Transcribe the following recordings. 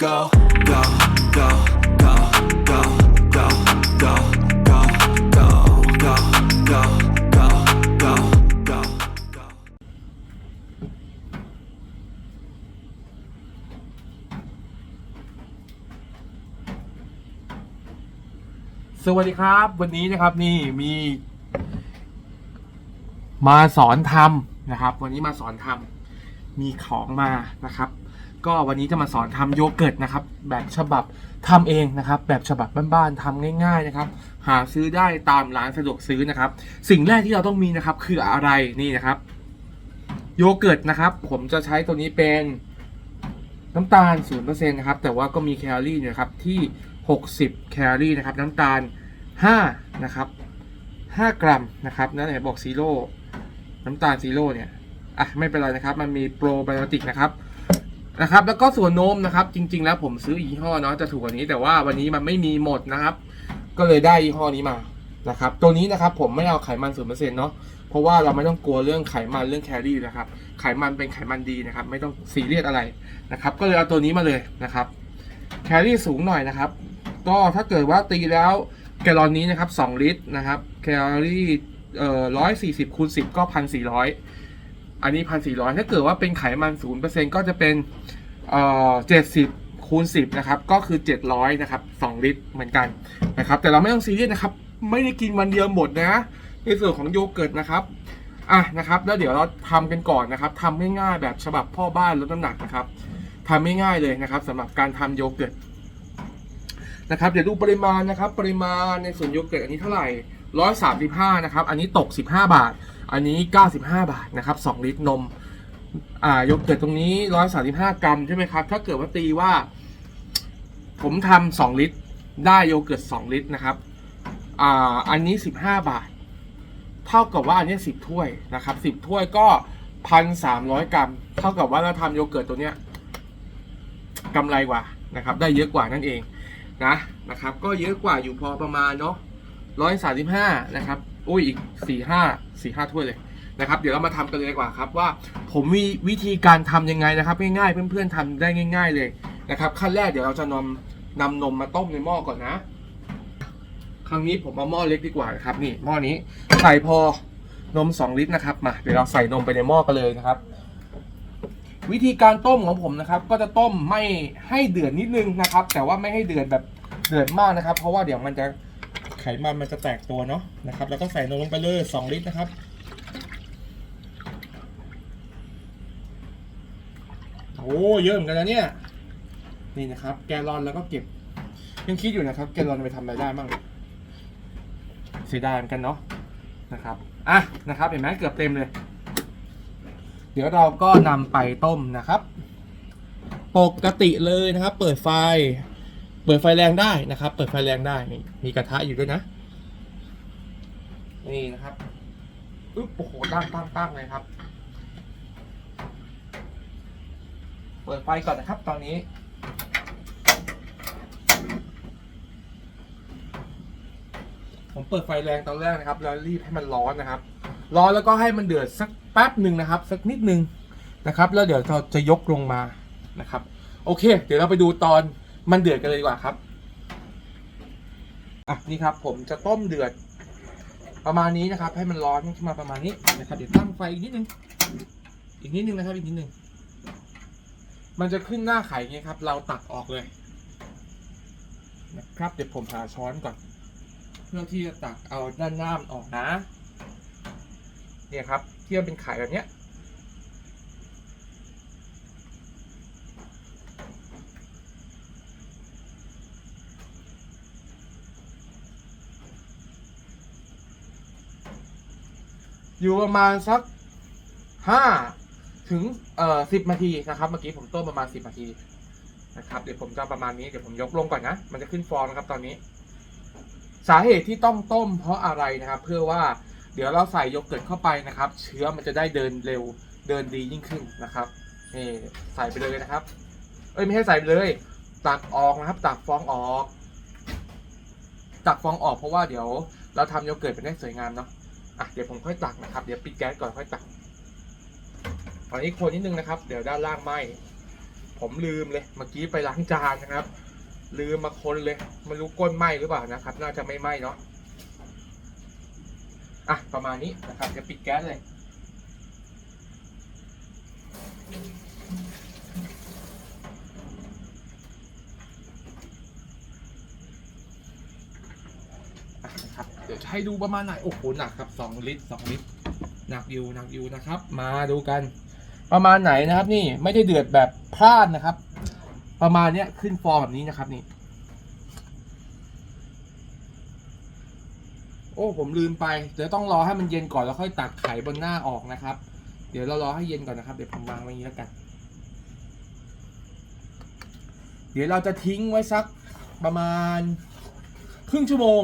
go, go, go, go, go, go, go, go, go, go, go, go, go, go, go. สวัสดีครับ วันนี้นะครับนี่มี มาสอนทำนะครับ วันนี้มาสอนทำมีของมานะครับ ก็วันนี้จะมาสอนทำโยเกิร์ตนะครับ แบบฉบับทำเองนะครับ แบบฉบับบ้านๆทำง่ายๆนะครับ หาซื้อได้ตามร้านสะดวกซื้อนะครับ สิ่งแรกที่เราต้องมีนะครับคืออะไรนี่นะครับ โยเกิร์ตนะครับ ผมจะใช้ตัวนี้เป็นน้ำตาล 0%นะครับ แต่ว่าก็มีแคลอรี่อยู่นะครับที่ 60 แคลอรี่นะครับ น้ำตาล 5 นะครับ 5 กรัมนะครับนั่นไหนบอกซีโร่น้ำตาลซีโร่เนี่ย อะ ไม่เป็นไรนะครับ มันมีโปรไบโอติกนะครับ นะครับแล้วก็ส่วนนมนะครับ จริง ๆ แล้วผมซื้อยี่ห้อเนาะจะถูกกว่านี้ แต่ว่าวันนี้มันไม่มีหมดนะครับ ก็เลยได้ยี่ห้อนี้มานะครับ ตัวนี้นะครับผมไม่เอาไขมัน0%เปอร์เซ็นต์เนาะเพราะว่าเราไม่ต้องกลัวเรื่องไขมันเรื่องแคลอรี่นะครับ ไขมันเป็นไขมันดีนะครับ ไม่ต้องซีเรียสอะไรนะครับ ก็เลยเอาตัวนี้มาเลยนะครับ แคลอรี่สูงหน่อยนะครับ ก็ถ้าเกิดว่าตีแล้วแกลลอนนี้นะครับ2ลิตรนะครับ แคลอรี่เอ่อ140คูณ10ก็1,400อั อันนี้1,400ถ้าเกิดว่าเป็นไขมัน0%ก็จะเป็นเอ่อ70คูณ10นะครับ ก็คือ700นะครับ2ลิตรเหมือนกันนะครับ แต่เราไม่ต้องซีเรียสนะครับ ไม่ได้กินวันเดียวหมดนะ ในส่วนของโยเกิร์ตนะครับอะนะครับ แล้วเดี๋ยวเราทำกันก่อนนะครับทำง่ายๆแบบฉบับพ่อบ้านลดน้ำหนักนะครับทำง่ายๆเลยนะครับสำหรับการทำโยเกิร์ตนะครับเดี๋ยวดูปริมาณนะครับ ปริมาณในส่วนโยเกิร์ตอันนี้เท่าไหร่ร้อยสามสิบห้านะครับ อันนี้ตกสิบห้าบาท อันนี้เก้าสิบห้าบาทนะครับสองลิตรนม อ่าโยเกิร์ตตรงนี้ร้อยสามสิบห้ากรัมใช่ไหมครับ ถ้าเกิดว่าตีว่า ผมทำสองลิตร ได้โยเกิร์ตสองลิตรนะครับ อ่า อันนี้สิบห้าบาท เท่ากับว่าอันนี้สิบถ้วยนะครับสิบถ้วยก็พันสามร้อยกรัม เท่ากับว่าเราทำโยเกิร์ตตัวเนี้ยกำไรกว่านะครับ ได้เยอะกว่านั่นเองนะนะครับ ก็เยอะกว่าอยู่พอประมาณเนาะร้อยสาสิบห้านะครับ อุ้ยอีกสี่ห้าสี่ห้าถ้วยเลยนะครับ เดี๋ยวเรามาทำกันเลยดีกว่าครับว่าผมมีวิธีการทำยังไงนะครับ ง่ายๆ เพื่อนๆทำได้ง่าย ๆเลยนะครับขั้นแรกเดี๋ยวเราจะนำนำนมมาต้มในหม้อก่อนนะ ครั้งนี้ผมเอาหม้อเล็กดีกว่านะครับ นี่หม้อนี้ใส่พอนม 2 ลิตรนะครับมาเดี๋ยวเราใส่นมไปในหม้อกันเลยนะครับ วิธีการต้มของผมนะครับ ก็จะต้มไม่ให้เดือดนิดนึงนะครับ แต่ว่าไม่ให้เดือดแบบเดือดมากนะครับ เพราะว่าเดี๋ยวมันจะ ไขมันมันจะแตกตัวเนาะนะครับ แล้วก็ใส่นมลงไปเลย2ลิตรนะครับโอ้เยอะเหมือนกันนะเนี่ยนี่นะครับ แกลลอนแล้วก็เก็บ ยังคิดอยู่นะครับ แกลลอนไปทำอะไรได้บ้างเสียดายเหมือนกันเนาะนะครับอะนะครับ เห็นไหมเกือบเต็มเลย เดี๋ยวเราก็นำไปต้มนะครับ ปกติเลยนะครับ เปิดไฟ ปิดไฟแรงได้นะครับ เปิดไฟแรงได้นี่มีกระทะอยู่ด้วยนะ นี่นะครับอึ๊บโอ้โหตั้งตั้งตั้งเลยครับ เปิดไฟก่อนนะครับ ตอนนี้ ผมเปิดไฟแรงตอนแรกนะครับ แล้วรีบให้มันร้อนนะครับ ร้อนแล้วก็ให้มันเดือดสักแป๊บหนึ่งนะครับ สักนิดหนึ่งนะครับ แล้วเดี๋ยวเราจะยกลงมานะครับ โอเค เดี๋ยวเราไปดูตอน มันเดือดกันเลยดีกว่าครับอะนี่ครับ ผมจะต้มเดือด ประมาณนี้นะครับ ให้มันร้อนขึ้นมาประมาณนี้นะครับเดี๋ยวตั้งไฟอีกนิดนึงอีกนิดนึงนะครับ อีกนิดนึงมันจะขึ้นหน้าไข่ไงครับ เราตักออกเลย นะครับ เดี๋ยวผมหาช้อนก่อน เพื่อที่จะตักเอาด้านหน้ามันออกนะ เนี่ยครับที่มันเป็นไข่แบบเนี้ย อยู่ประมาณสักห้าถึงเอ่อสิบนาทีนะครับ เมื่อกี้ผมต้มประมาณสิบนาทีนะครับเดี๋ยวผมจะประมาณนี้เดี๋ยวผมยกลงก่อนนะ มันจะขึ้นฟองนะครับตอนนี้ สาเหตุที่ต้องต้มเพราะอะไรนะครับ เพื่อว่าเดี๋ยวเราใส่โยเกิร์ตเข้าไปนะครับ เชื้อมันจะได้เดินเร็วเดินดียิ่งขึ้นนะครับนี่ใส่ไปเลยนะครับ เอ้ยไม่ให้ใส่ไปเลยตักออกนะครับ ตักฟองออก ตักฟองออกเพราะว่าเดี๋ยวเราทำโยเกิร์ตเป็นได้สวยงามเนาะ อะเดี๋ยวผมค่อยตักนะครับ เดี๋ยวปิดแก๊สก่อนค่อยตัก ตอนนี้คนนิดนึงนะครับ เดี๋ยวด้านล่างไหมผมลืมเลย เมื่อกี้ไปล้างจานนะครับ ลืมมาคนเลยไม่รู้ก้นไหมหรือเปล่านะครับ น่าจะไม่ไหมเนาะ อะประมาณนี้นะครับจะปิดแก๊สเลย อะนะ ครับเดี๋ยวจะให้ดูประมาณไหนโอ้โหหนักครับสองลิตรสองลิตรหนักอยู่หนักอยู่นะครับ มาดูกัน ประมาณไหนนะครับ นี่ไม่ได้เดือดแบบพลาดนะครับ ประมาณเนี้ยขึ้นฟองแบบนี้นะครับนี่ โอ้ผมลืมไปเดี๋ยวต้องรอให้มันเย็นก่อนแล้วค่อยตักไข่บนหน้าออกนะครับ เดี๋ยวเรารอให้เย็นก่อนนะครับเดี๋ยวผมวางไว้อย่างนี้แล้วกัน เดี๋ยวเราจะทิ้งไว้สักประมาณครึ่งชั่วโมง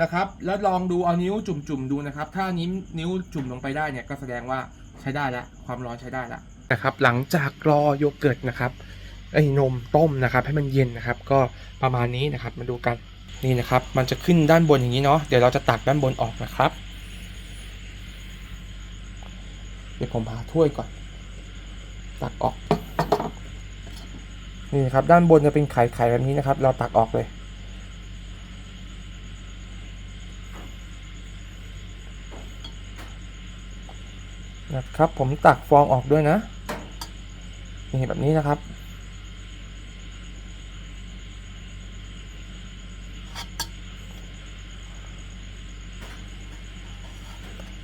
นะครับ แล้วลองดูเอานิ้วจุ่มๆดูนะครับ ถ้านิ้วนิ้วจุ่มลงไปได้เนี่ยก็แสดงว่าใช้ได้แล้วความร้อนใช้ได้แล้วนะครับ หลังจากรอโยเกิร์ตนะครับไอ้นมต้มนะครับ ให้มันเย็นนะครับ ก็ประมาณนี้นะครับมาดูกันนี่นะครับ มันจะขึ้นด้านบนอย่างนี้เนาะเดี๋ยวเราจะตักด้านบนออกนะครับ เดี๋ยวผมหาถ้วยก่อน ตักออกนี่นะครับด้านบนจะเป็นไข่ไข่แบบนี้นะครับ เราตักออกเลย นะครับ ผมตักฟองออกด้วยนะนี่แบบนี้นะครับ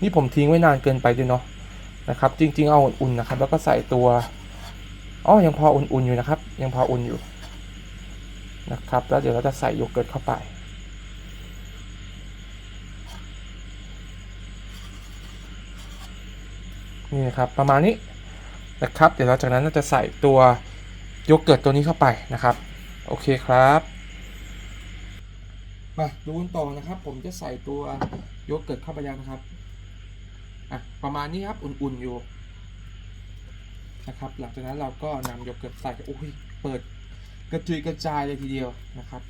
นี่ผมทิ้งไว้นานเกินไปด้วยเนาะนะครับ จริง ๆ เอาอุ่นๆนะครับ แล้วก็ใส่ตัวอ๋อยังพออุ่นๆอยู่นะครับ ยังพออุ่นอยู่นะครับ แล้วเดี๋ยวเราจะใส่โยเกิร์ตเข้าไป นี่นะครับประมาณนี้นะครับ เดี๋ยวเราจากนั้นเราจะใส่ตัวโยเกิร์ตตัวนี้เข้าไปนะครับ โอเคครับมาดูกันต่อนะครับ ผมจะใส่ตัวโยเกิร์ตเข้าไปยังนะครับอะประมาณนี้ครับอุ่นๆอยู่นะครับ หลังจากนั้นเราก็นำโยเกิร์ตใส่โอ้ยเปิดกระจุยกระจายเลยทีเดียวนะครับ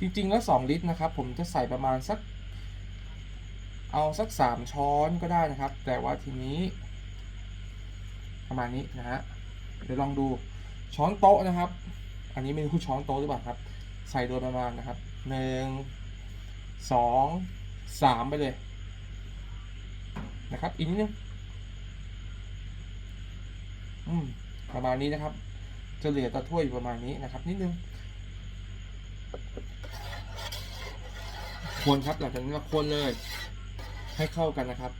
จริงๆแล้ว 2 ลิตรนะครับ ผมจะใส่ประมาณสัก เอาสักสามช้อนก็ได้นะครับ แต่ว่าทีนี้ประมาณนี้นะฮะเดี๋ยวลองดูช้อนโต๊ะนะครับ อันนี้ไม่รู้ช้อนโต๊ะหรือเปล่าครับ ใส่โดยประมาณนะครับหนึ่งสองสามไปเลยนะครับอีกนิดนึงอืมประมาณนี้นะครับ จะเหลือต่อถ้วยอยู่ประมาณนี้นะครับ นิดนึงคนครับหลังจากนั้นเราคนเลย ให้เข้ากันนะครับ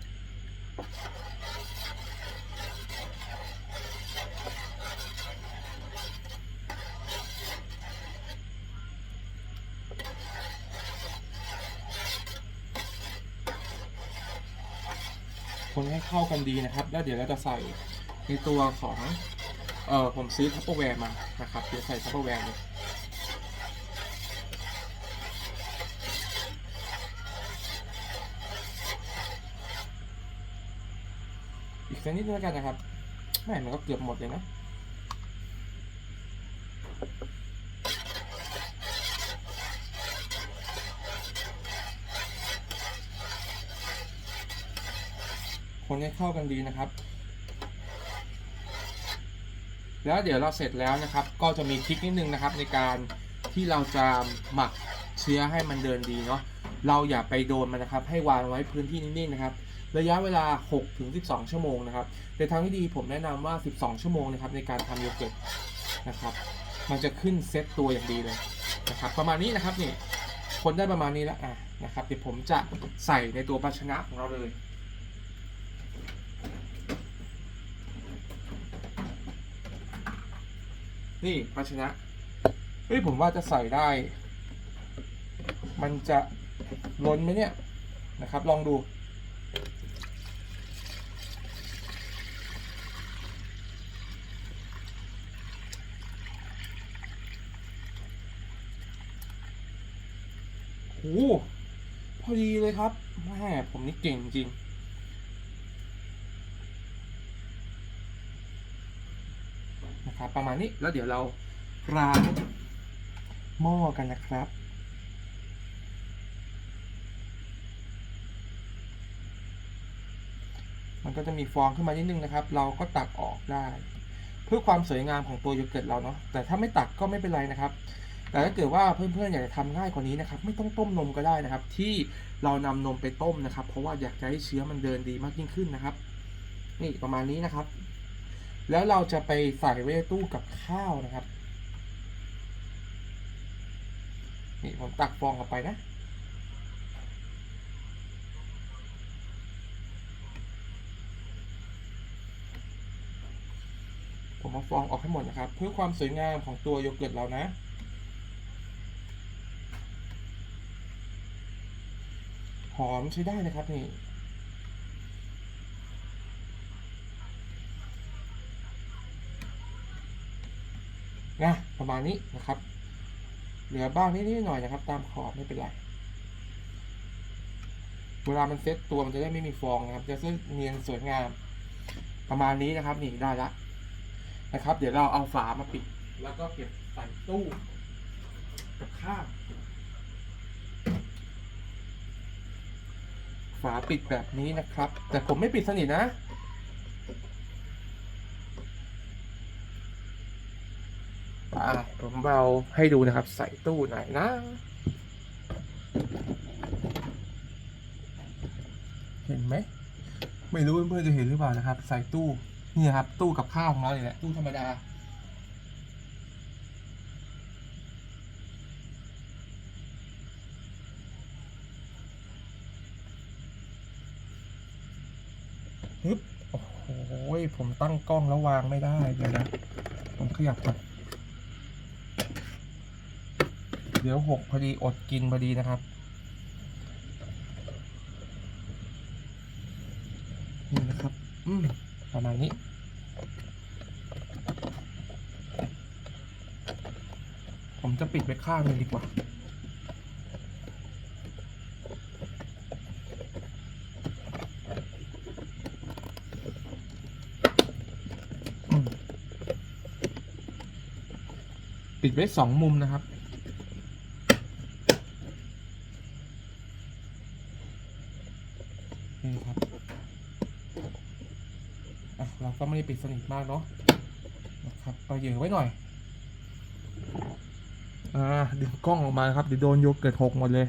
คนให้เข้ากันดีนะครับ แล้วเดี๋ยวเราจะใส่ในตัวของ เออผมซื้อทัพเปอร์แวร์มานะครับ เดี๋ยวใส่ทัพเปอร์แวร์เลย อีกสักนิดนึงแล้วกันนะครับไม่มันก็เกือบหมดเลยนะคนให้เข้ากันดีนะครับ แล้วเดี๋ยวเราเสร็จแล้วนะครับ ก็จะมีทริคนิดนึงนะครับ ในการที่เราจะหมักเชื้อให้มันเดินดีเนาะ เราอย่าไปโดนมันนะครับ ให้วางไว้พื้นที่นิ่งๆนะครับ ระยะเวลา 6 ถึง 12 ชั่วโมงนะครับในทางที่ดีผมแนะนำว่า 12 ชั่วโมงนะครับในการทำโยเกิร์ตนะครับ มันจะขึ้นเซตตัวอย่างดีเลยนะครับ ประมาณนี้นะครับนี่คนได้ประมาณนี้แล้วอะนะครับเดี๋ยวผมจะใส่ในตัวภาชนะของเราเลยนี่ภาชนะ เฮ้ยผมว่าจะใส่ได้ มันจะล้นไหมเนี่ยนะครับ ลองดู โอ้โห พอดีเลยครับแม่ผมนี่เก่งจริง นะครับประมาณนี้แล้วเดี๋ยวเราล้างหม้อกันนะครับมมันก็จะมีฟองขึ้นมานิดนึงนะครับ เราก็ตักออกได้ เพื่อความสวยงามของตัวโยเกิร์ตเราเนาะแต่ถ้าไม่ตักก็ไม่เป็นไรนะครับ แต่ถ้าเกิดว่าเพื่อนๆอยากจะทำง่ายกว่านี้นะครับไม่ต้องต้มนมก็ได้นะครับ ที่เรานำนมไปต้มนะครับ เพราะว่าอยากจะให้เชื้อมันเดินดีมากยิ่งขึ้นนะครับ นี่ประมาณนี้นะครับ แล้วเราจะไปใส่ไว้ในตู้กับข้าวนะครับนี่ผมตักฟองออกไปนะผมเอาฟองออกให้หมดนะครับ เพื่อความสวยงามของตัวโยเกิร์ตเรานะ หอมใช้ได้นะครับนี่นะประมาณนี้นะครับ เหลือบ้างนิดๆหน่อยนะครับ ตามขอบไม่เป็นไรเวลามันเซ็ตตัวมันจะได้ไม่มีฟองนะครับ จะเนียนสวยงาม ประมาณนี้นะครับ นี่ได้ละนะครับ เดี๋ยวเราเอาฝามาปิด แล้วก็เก็บใส่ตู้กับข้าว ฝาปิดแบบนี้นะครับ แต่ผมไม่ปิดสนิทนะ อ่าผมเอาให้ดูนะครับ ใส่ตู้ไหนนะ เห็นไหม ไม่รู้เพื่อนๆจะเห็นหรือเปล่านะครับ ใส่ตู้ นี่ครับ ตู้กับข้าวของเราเนี่ยแหละ ตู้ธรรมดา ฮึบโอ้โหผมตั้งกล้องแล้ววางไม่ได้เดี๋ยวนะ ผมขยับก่อนเดี๋ยวหกพอดีอดกินพอดีนะครับนี่นะครับ อืมประมาณนี้ ผมจะปิดไว้ข้างนึงดีกว่า ปิดไว้สองมุมนะครับ นี่ครับ อะ เราก็ไม่ได้ปิดสนิทมากเนาะ นะครับก็เหยอะไว้หน่อย อ่า ดึงกล้องออกมาครับเดี๋ยวโดนโยเกิร์ตหกหมดเลย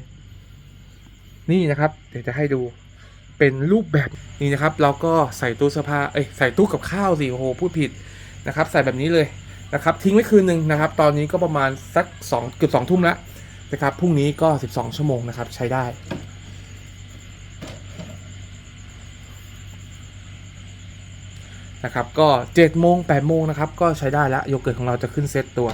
นี่นะครับ เดี๋ยวจะให้ดู เป็นรูปแบบนี้นะครับ เราก็ใส่ตู้เสื้อผ้า เอ้ย ใส่ตู้กับข้าวสิ โอ้โห พูดผิดนะครับ ใส่แบบนี้เลย นะครับทิ้งไว้คืนหนึ่งนะครับ ตอนนี้ก็ประมาณสักสองเกือบสองทุ่มแล้วนะครับพรุ่งนี้ก็ 12 ชั่วโมงนะครับใช้ได้นะครับก็7โมง8โมงนะครับก็ใช้ได้แล้วโยเกิร์ตของเราจะขึ้นเซตตัว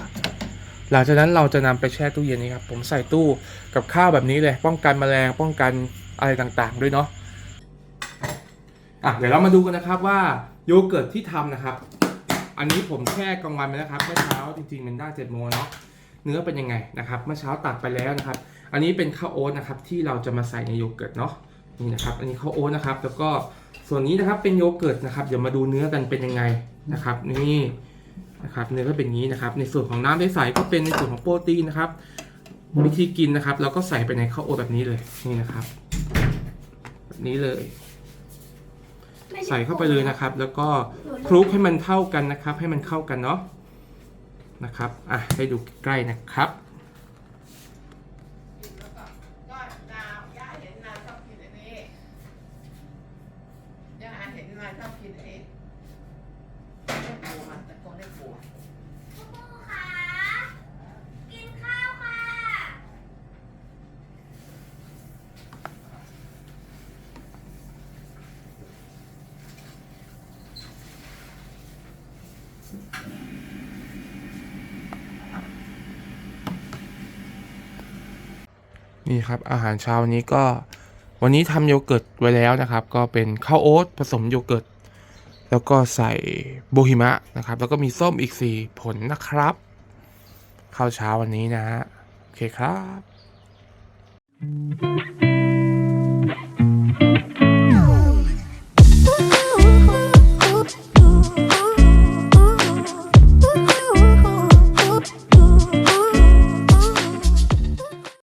หลังจากนั้นเราจะนำไปแช่ตู้เย็นนี้ครับผมใส่ตู้กับข้าวแบบนี้เลย ป้องกันแมลงป้องกันอะไรต่างๆ ด้วยเนาะอะเดี๋ยวเรามาดูกันนะครับว่าโยเกิร์ตที่ทำนะครับ อันนี้ผมแช่กลางวันไปแล้วครับเมื่อเช้าจริงๆมันได้เจ็ดโมงเนาะเนื้อเป็นยังไงนะครับเมื่อเช้าตักไปแล้วนะครับ อันนี้เป็นข้าวโอ๊ตนะครับที่เราจะมาใส่ในโยเกิร์ตเนาะนี่นะครับ อันนี้ข้าวโอ๊ตนะครับ แล้วก็ส่วนนี้นะครับเป็นโยเกิร์ตนะครับเดี๋ยวมาดูเนื้อกันเป็นยังไงนะครับนี่นะครับเนื้อก็เป็นงนี้นะครับ ในส่วนของน้ำใสๆก็เป็นในส่วนของโปรตีนนะครับวิธีกินนะครับ เราก็ใส่ไปในข้าวโอ๊ตแบบนี้เลยนี่นะครับ แบบนี้เลย ใส่เข้าไปเลยนะครับ แล้วก็คลุกให้มันเท่ากันนะครับ ให้มันเข้ากันเนาะนะครับอะให้ดูใกล้นะครับเห็นนาวชอบกินอันนี้ย่าเห็นนาวชอบกินอันนี้ไม่กลัวมันแต่ก็ไม่กลัวปูค่ะกินข้าวค่ะ นี่ครับอาหารเช้านี้ก็วันนี้ทำโยเกิร์ตไว้แล้วนะครับ ก็เป็นข้าวโอ๊ตผสมโยเกิร์ตแล้วก็ใส่โบฮิมะนะครับ แล้วก็มีส้มอีก 4 ผลนะครับ ข้าวเช้าวันนี้นะฮะโอเคครับ